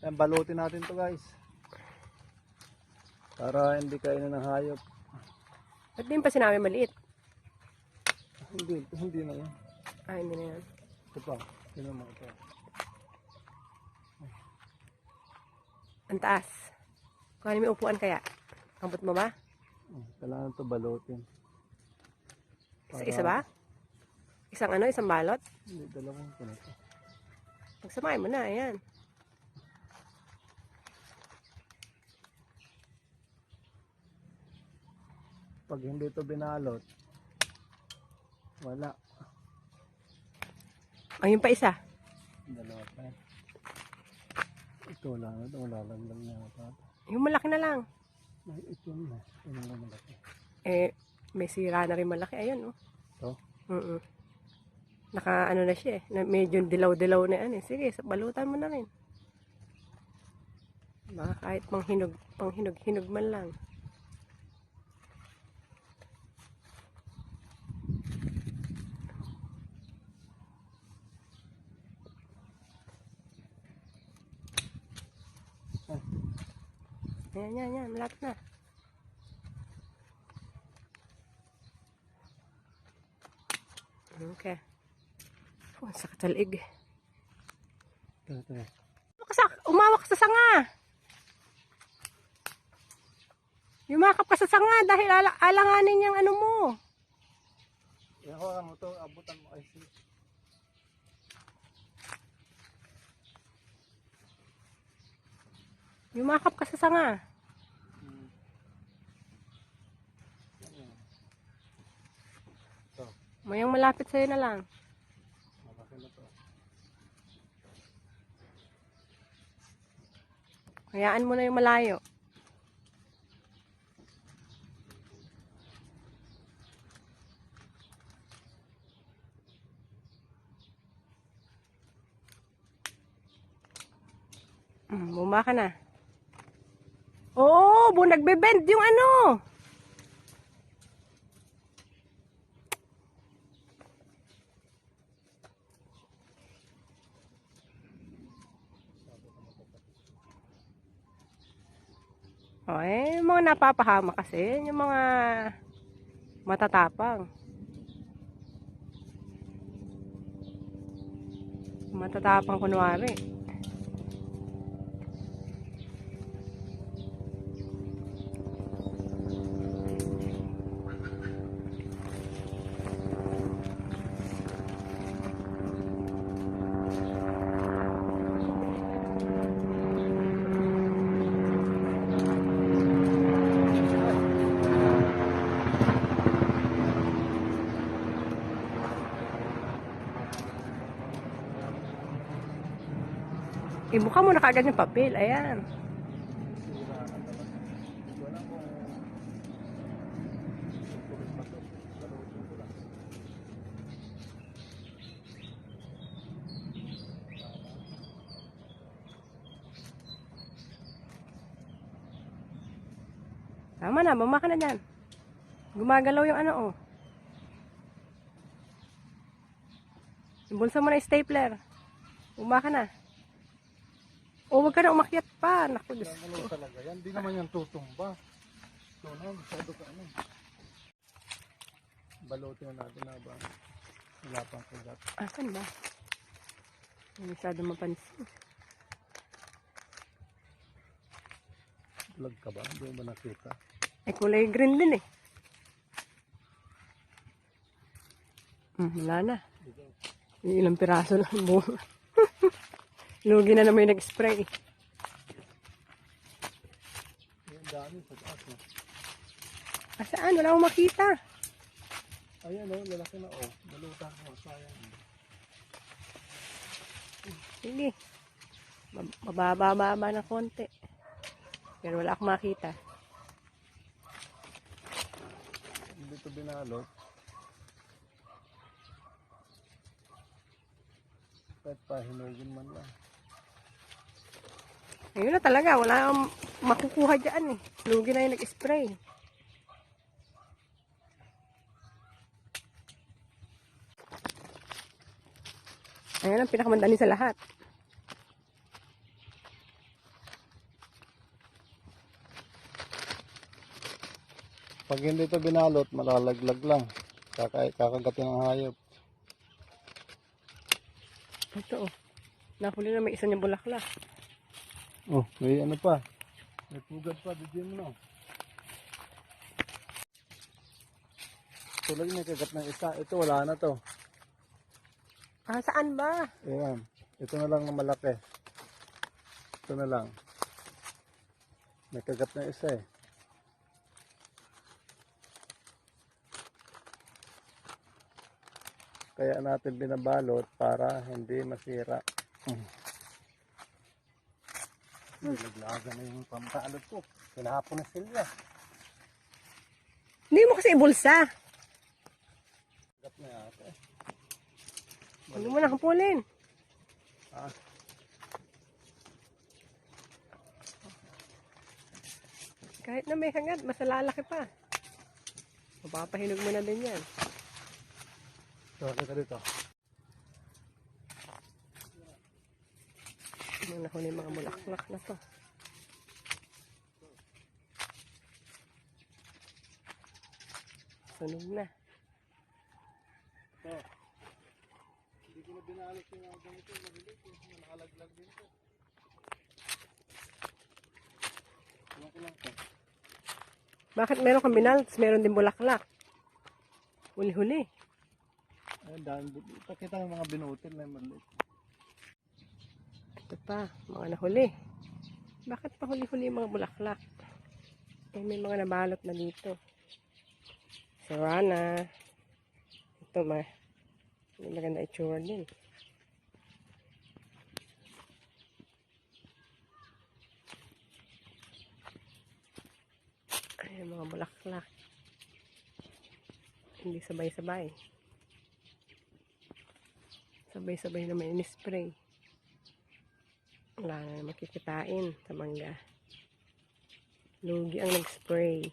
Yan, balutin natin to guys. Para hindi kainin ng hayop. Ba't din pa sinabi maliit? Hindi, hindi na yan. Ah, hindi na yan. Ito pa. Sino mo ito? Ang taas. Kung ano may upuan kaya? Ambot mo ba? Oh, Kailangan to balutin. Isa-isa ba? Isang ano, isang balot? Hindi, dalawang ko na to. Pagsamahin mo na, ayan. Pag hindi to binalot, wala. Ayun pa isa. Dalawa pa yan. Ito lang, ito wala lang lang. Yung malaki na lang. Ay, ito na. Ito na lang malaki. Eh, may sira na rin malaki. Ayun, oh. Ito? Mm Naka ano na siya eh. Na medyo dilaw-dilaw na yan eh. Sige, balutan mo na rin. Baka kahit panghinog, panghinog-hinog man lang. Ayan, yan, yan. Malapit na. Okay. Oh, ang sakit sa liig. Ito, ito. Umawak sa sanga. Yumakap ka sa sanga dahil ala alanganin niyang ano mo. Yan ko lang ito, abutan mo. Ay, see. Yumakap ka sa sanga. Hmm. Ito, Mayang malapit sa'yo na lang. malaki na to. Hayaan mo na yung malayo. Mm, bumaba ka na. Bu nagbe-bend yung ano. O, eh, yung mga napapahama kasi, yung mga matatapang. Matatapang kunwari. Ibuka mo na kagad yung papel. Ayan. Sira na lang. Tama na, dyan. Gumagalaw yung ano, oh. Ibulsa mo na yung stapler. Bumaka na. O, wag ka na umakyat pa. Naku, Diyos ano ko. talaga yan. Di naman yan tutumba. Ito na, masyado ka ano. Balutin na natin na ba? Wala pang kagat. Asan ba? Masyado mapansin. Vlog ka ba? Hindi mo ba nakita? Ay, kulay green din eh. Hmm, wala na. Ilang piraso lang mo. Lugi na naman yung nag-spray. Yan, dami sa taas. Oh. Asaan? Wala akong makita. Ayan oh, lalaki na oh. Balutan ko, sayang. Sige. Mab- Mababa-baba na konti. Pero wala akong makita. Hindi ito binalot. Kahit pahinugin man lang. Ayun na talaga, wala kang makukuha dyan eh. Lugi na yung nag-spray. Ayan ang pinakamandali sa lahat. Pag hindi ito binalot, malalaglag lang. Kaka kakagatin ng hayop. Ito oh. Nahuli na may isa niyang bulaklak. Oh, may ano pa. May pugad pa, didin mo. Ito lang may kagat ng isa. Ito wala na to. Ah, saan ba? Ayan. Ito na lang na malaki. Ito na lang. May kagat na isa eh. Kaya natin binabalot para hindi masira. Mm. Nilaglagan na yung pambalot ko. Pinahapon na sila. Hindi mo kasi ibulsa. Kagat na yata eh. Ano mo na kapulin? Ah. Kahit na may kagat, mas lalaki pa. Mapapahinog mo na din yan. So, kita dito. Ano na huli yung mga bulaklak na to. Sunog na. Ito. Hindi ko na binalot yung mga ganito. Mabilis eh. Nakalaglag din to. Iwan ko lang to. Bakit meron kang binal, tapos meron din bulaklak? Huli-huli. Ayun, dahil pakita yung mga binutil na maliit. Pa, mga nahuli. Bakit pa huli-huli yung mga bulaklak? Eh, may mga nabalot na dito. Serrana. Ito, ma. May maganda itsura din. Ayan, mga bulaklak. Hindi sabay-sabay. Sabay-sabay na may spray wala na naman kikitain sa mangga. Lugi ang nag-spray.